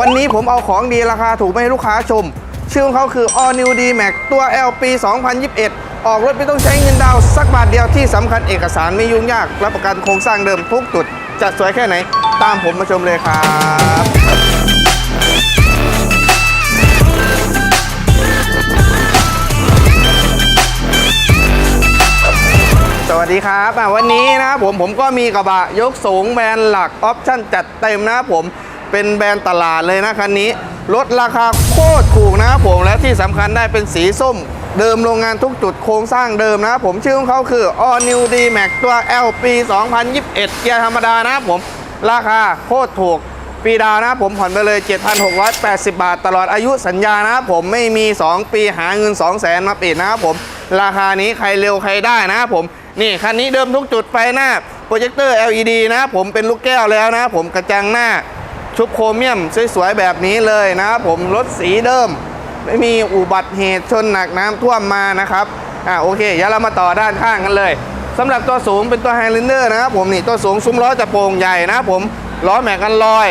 วันนี้ผมเอาของดีราคาถูกมาให้ลูกค้าชม ชื่อของเขาคือ All New D Max ตัว L ปี 2021 ออกรถไม่ต้องใช้เงินดาวน์สักบาทเดียวที่สำคัญเอกสารไม่ยุ่งยากรับประกันโครงสร้างเดิมทุกจุดจะสวยแค่ไหน ตามผมมาชมเลยครับสวัสดีครับวันนี้นะผมผมก็มีกระบะยกสูงแบรนด์หลักออปชั่นจัดเต็มนะครับผม เป็นแบรนด์ตลาดเลยนะคันนี้ ลดราคาโคตรถูกนะครับผมและที่สำคัญได้เป็นสีส้ม เดิมโรงงานทุกจุดโครงสร้างเดิมนะครับผมชื่อของเขาคือ All New D Max ตัว L ปี 2021 เกียร์ธรรมดานะครับผม ราคาโคตรถูกปีดาวนะครับผมผ่อนไปเลย 7,680 บาท ตลอดอายุสัญญานะครับผมไม่มี 2 ปีหาเงิน 2 0 0แสนมาปิดนะครับผม ราคานี้ใครเร็วใครได้นะครับผม นี่คันนี้เดิมทุกจุดไฟหน้าโปรเจคเตอร์ LED นะครับผมเป็นลูกแก้วแล้วนะครับผมกระจังหน้า ชุบโครเมียมสวยๆแบบนี้เลยนะครับผมรถสีเดิม ไม่มีอุบัติเหตุชนหนักน้ำท่วมมานะครับอ่าโอเคเดี๋ยวเรามาต่อด้านข้างกันเลยสำหรับตัวสูงเป็นตัวไฮเลนเดอร์นะครับผมนี่ตัวสูงซุ้มล้อจะโปร่งใหญ่นะครับผมล้อแม็กกันลอย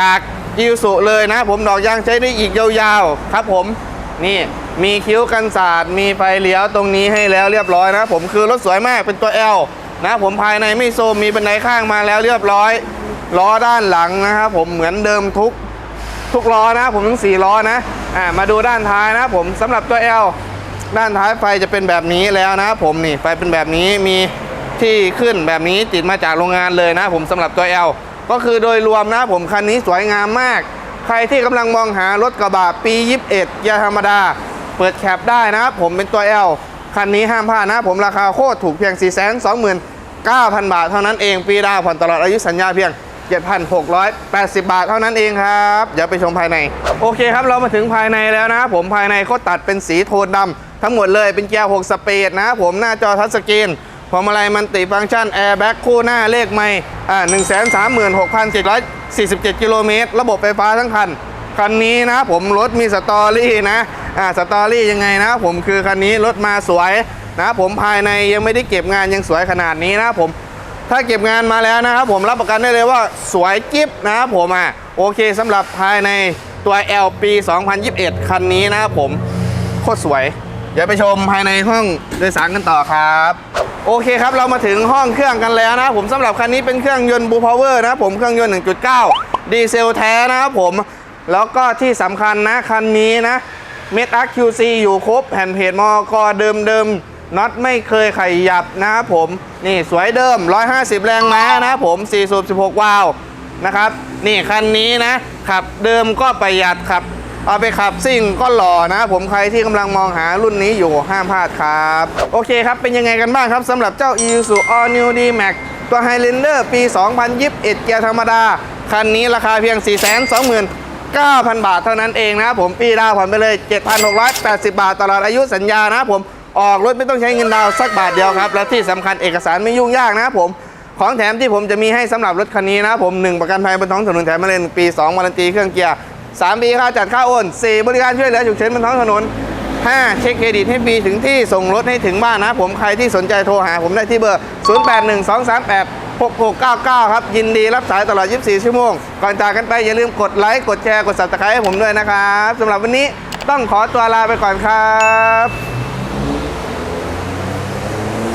จากอิวสุเลยนะผมดอกยางใช้ได้อีกยาวๆครับผมนี่มีคิ้วกันศาสตร์มีไฟเลี้ยวตรงนี้ให้แล้วเรียบร้อยนะผมคือรถสวยมากเป็นตัว L นะผมภายในไม่โซมมีบันไดข้างมาแล้วเรียบร้อย ล้อด้านหลังนะครับผมเหมือนเดิมทุกทุกล้อนะผมทั้ง 4 ล้อนะอ่ามาดูด้านท้ายนะผมสำหรับตัว L ด้านท้ายไฟจะเป็นแบบนี้แล้วนะผมนี่ไฟเป็นแบบนี้มีที่ขึ้นแบบนี้ติดมาจากโรงงานเลยนะผมสำหรับตัว L ก็คือโดยรวมนะผมคันนี้สวยงามมาก ใครที่กำลังมองหารถกระบะปี 21เกียร์ธรรมดา เปิดแคปได้นะครับผมเป็นตัว L คันนี้ห้ามพลาดนะผมราคาโคตรถูกเพียง 4 2 9 0 0 0 บาทเท่านั้นเองปีดาวผ่อนตลอดอายุสัญญาเพียง 7,680 บาทเท่านั้นเองครับ เดี๋ยวไปชมภายใน โอเคครับ เรามาถึงภายในแล้วนะครับผมภายในเขาตัดเป็นสีโทนดำทั้งหมดเลยเป็นเกียร์6สปีดนะครับผมหน้าจอทัชสกรีนพวงมาลัยมันติฟังก์ชันแอร์แบ็กคู่หน้าเลขไม่อ่า136,747กิโลเมตร ระบบไฟฟ้าทั้งคัน คันนี้นะผมรถมีสตอรี่นะอ่าสตอรี่ยังไงนะผมคือคันนี้รถมาสวยนะผมภายในยังไม่ได้เก็บงานยังสวยขนาดนี้นะผม ถ้าเก็บงานมาแล้วนะครับ ผมรับประกันได้เลยว่าสวยกิ๊บนะครับผมอะโอเคสำหรับภายในตัว L ปี 2021 คันนี้นะครับผมโคตรสวย เดี๋ยวไปชมภายในห้องโดยสารกันต่อครับ โอเคครับเรามาถึงห้องเครื่องกันแล้วนะครับผมสำหรับคันนี้เป็นเครื่องยนต์บูพาวเวอร์นะครับผมเครื่องยนต์ 1.9 ดีเซลแท้นะครับผมแล้วก็ที่สำคัญนะคันนี้นะเมทัก QC อยู่ครบแผ่นเพจมอกเดิมเดิม น็อตไม่เคยขยับนะครับผมนี่สวยเดิม 150 แรงม้านะครับผม4สูบ16 วาล์วนะครับ นี่คันนี้นะ ขับเดิมก็ประหยัดขับ เอาไปขับซิ่งก็หล่อนะผมใครที่กำลังมองหารุ่นนี้อยู่ห้ามพลาดครับ โอเคครับ เป็นยังไงกันบ้างครับสำหรับเจ้า Isuzu All New D Max ตัว Highlander ปี 2021 เกียร์ธรรมดา คันนี้ราคาเพียง 429,000 บาทเท่านั้นเองนะครับผม ปีดาวผ่อนไปเลย 7,680 บาทตลอดอายุสัญญานะครับผม ออกรถไม่ต้องใช้เงินดาวสักบาทเดียวครับ และที่สำคัญเอกสารไม่ยุ่งยากนะครับผมของแถมที่ผมจะมีให้สำหรับรถคันนี้นะครับผม 1 ประกันภัยบนท้องถนนแถมมาเลยปี 2วารันตีเครื่องเกียร์3ปีค่าจัดค่าโอน4บริการช่วยเหลือฉุกเฉินบนท้องถนน5เช็คเครดิตให้ฟรีถึงที่ส่งรถให้ถึงบ้านนะผมใครที่สนใจโทรหาผมได้ที่เบอร์ 081238 6699 ครับ ยินดีรับสายตลอด 24 ชั่วโมง ก่อนจากกันไปอย่าลืมกดไลค์ กดแชร์ กด subscribe ให้ผมด้วยนะครับสำหรับวันนี้ต้องขอตัวลาไปก่อนครับ